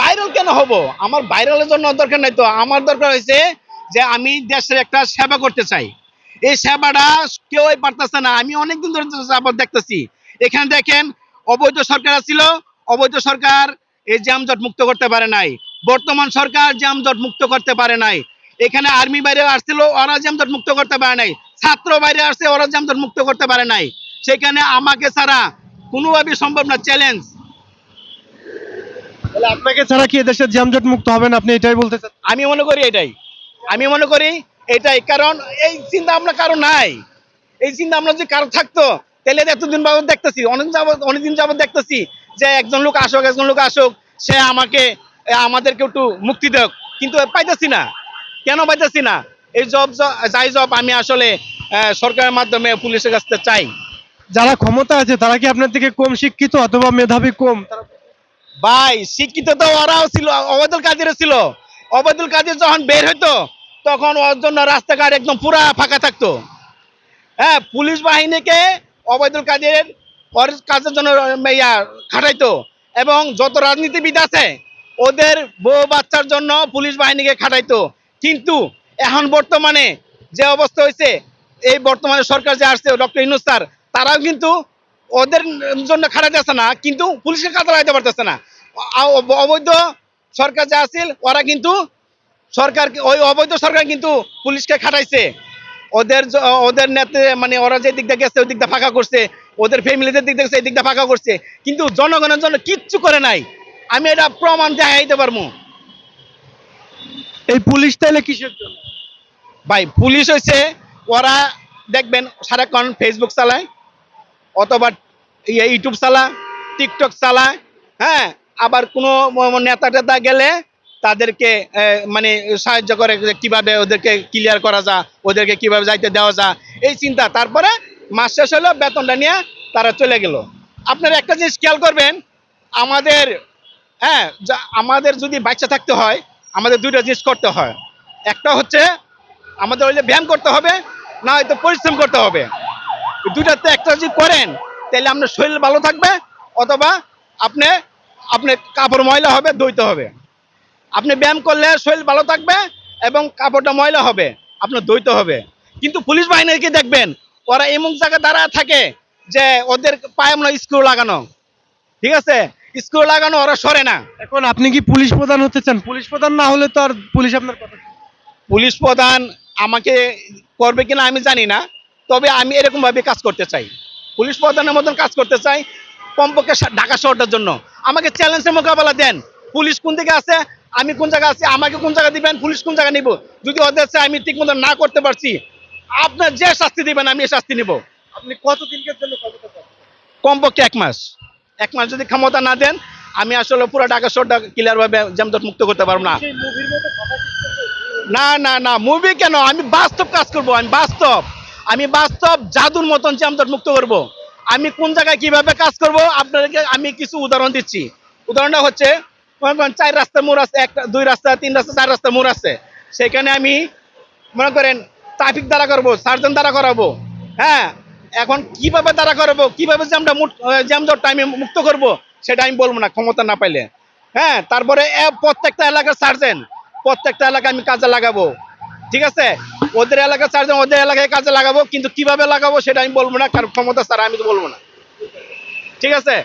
Viral কেন হব? আমার ভাইরালের জন্য দরকার নাই তো। আমার দরকার হয়েছে যে আমি দেশের একটা সেবা করতে চাই। এই সেবাটা কেউই পারতেছে না। আমি অনেকদিন ধরে যাবত দেখতেছি। এখানে দেখেন, অবৈধ সরকার ছিল অবৈধ সরকার এই জ্যামজট মুক্ত করতে পারে নাই। বর্তমান সরকার জ্যামজট মুক্ত করতে পারে নাই। এখানে আর্মি বাইরে আসছিল, ওরা জ্যামজট মুক্ত করতে পারে নাই। ছাত্র বাইরে আসছে, ওরা জ্যামজট মুক্ত করতে পারে নাই। সেখানে আমাকে ছাড়া কোনোভাবেই সম্ভব না। চ্যালেঞ্জ তাহলে আপনাকে ছাড়া কি এদেশের জ্যামজট মুক্ত হবেন আপনি এটাই বলতে চাচ্ছেন আমি মনে করি এটাই। আমি মনে করি এটাই কারণ এই চিন্তা ভাবনা কারও নাই। এই চিন্তা ভাবনা যদি কারও থাকতো তাহলে এতদিন যাবত দেখতেছি অনেক যাবত অনেকদিন যাবত দেখতেছি যে একজন লোক আসুক একজন লোক আসুক সে আমাকে আমাদেরকে একটু মুক্তি দেখ কিন্তু পাইতেছি না। কেন পাইতেছি না? এই জব যাই জব আমি আসলে সরকারের মাধ্যমে পুলিশের কাছ চাই। যারা ক্ষমতা আছে তারা কি আপনার থেকে কম শিক্ষিত অথবা মেধাবী কম? তারা- ভাই, শিক্ষিত তো ওরাও ছিল, অবৈদুল কাদের ছিল। অবৈদুল কাদের যখন বের হইতো, তখন ওর জন্য রাস্তাঘাট একদম পুরা ফাঁকা থাকতো। হ্যাঁ পুলিশ বাহিনীকে অবৈদুল কাদের কাজের জন্য ইয়া, খাটাইতো। এবং যত রাজনীতিবিদ আছে, ওদের বউ বাচ্চার জন্য পুলিশ বাহিনীকে খাটাইতো। কিন্তু এখন বর্তমানে যে অবস্থা হয়েছে এই বর্তমানে সরকার যে আসছে, ডক্টর ইনুস স্যার, তারাও কিন্তু ওদের জন্য খাটাইতেছে না, কিন্তু পুলিশের কাজে লাগাইতে পারতেছে না। অবৈধ সরকার যে আসছিল ওরা কিন্তু সরকার ওই অবৈধ সরকার কিন্তু পুলিশকে খাটাইছে। ওদের ওদের নেতে মানে ওরা যে দিকটা গেছে ওই দিকটা ফাঁকা করছে। ওদের ফ্যামিলিদের দিক থেকে এই দিকটা ফাঁকা করছে। কিন্তু জনগণের জন্য কিচ্ছু করে নাই। আমি এটা প্রমাণ দেখাইতে পারব। এই পুলিশ তাইলে কিসের জন্য? ভাই পুলিশ হয়েছে ওরা দেখবেন সারাক্ষণ ফেসবুক চালায় অথবা ইউটিউব চালায় টিকটক চালায় হ্যাঁ? আবার কোনো নেতা টেতা গেলে তাদেরকে মানে সাহায্য করে যে কীভাবে ওদেরকে ক্লিয়ার করা যায়, ওদেরকে কীভাবে যাইতে দেওয়া যায়, এই চিন্তা। তারপরে মাস শেষ হলো, বেতনটা নিয়ে তারা চলে গেল। আপনারা একটা জিনিস খেয়াল করবেন, আমাদের হ্যাঁ আমাদের যদি বাচ্চা থাকতে হয়, আমাদের দুইটা জিনিস করতে হয়। একটা হচ্ছে, আমাদের ওই যে ব্যায়াম করতে হবে, না হয়তো পরিশ্রম করতে হবে। এই দুটাতে একটা যদি করেন, তাহলে আপনার শরীর ভালো থাকবে, অথবা আপনি আপনি কাপড় ময়লা হবে ধুইতে হবে। আপনি ব্যায়াম করলে শরীর ভালো থাকবে এবং কাপড়টা ময়লা হবে আপনার ধুইতে হবে। কিন্তু পুলিশ বাহিনীকে দেখবেন? ওরা এমন জায়গায় দাঁড়ায় থাকে যে ওদের পায়ে হয় স্ক্রু লাগানো। ঠিক আছে? স্ক্রু লাগানো ওরা সরে না। এখন আপনি কি পুলিশ প্রধান হতে চান? পুলিশ প্রধান না হলে তো আর পুলিশ আপনার কথা পুলিশ প্রধান আমাকে করবে কিনা আমি জানি না তবে আমি এরকম ভাবে কাজ করতে চাই। পুলিশ প্রধানের মতন কাজ করতে চাই কমপক্ষে ঢাকা শহরটার জন্য। আমাকে চ্যালেঞ্জের মোকাবেলা দেন। পুলিশ কোন দিকে আছে আমি কোন জায়গায় আছি আমাকে কোন জায়গা দিবেন পুলিশ কোন জায়গা নিব। যদি ওদের আমি ঠিক মতো না করতে পারছি আপনার যে শাস্তি দিবেন আমি এই শাস্তি নিব। আপনি কতদিনকার জন্য কমপক্ষে এক মাস। এক মাস যদি ক্ষমতা না দেন আমি আসলে পুরো ঢাকা শহরটা ক্লিয়ার ভাবে জামদট মুক্ত করতে পারব না? না না না মুভি কেন? আমি বাস্তব কাজ করব আমি বাস্তব। আমি বাস্তব জাদুর মতন জামদট মুক্ত করব। আমি কোন জায়গায় কীভাবে কাজ করব, আপনাদেরকে আমি কিছু উদাহরণ দিচ্ছি। উদাহরণটা হচ্ছে চার রাস্তা মোড় আছে, একটা, দুই রাস্তা, তিন রাস্তা, চার রাস্তা মোড় আছে। সেখানে আমি, মনে করেন ট্রাফিক দ্বারা করব, সার্জন দ্বারা করাবো। হ্যাঁ এখন কীভাবে দ্বারা করাবো, কীভাবে জ্যামটা জ্যামজটটা আমি মুক্ত করব, সেটা আমি বলব না, ক্ষমতা না পাইলে। হ্যাঁ তারপরে প্রত্যেকটা এলাকার সার্জেন প্রত্যেকটা এলাকায় আমি কাজে লাগাবো। ঠিক আছে? ওদের এলাকা সার্জেন ওদের এলাকায় কাজে লাগাবো, কিন্তু কীভাবে লাগাবো সেটা আমি বলব না, কারণ ক্ষমতা স্যার আমি তো বলব না। ঠিক আছে?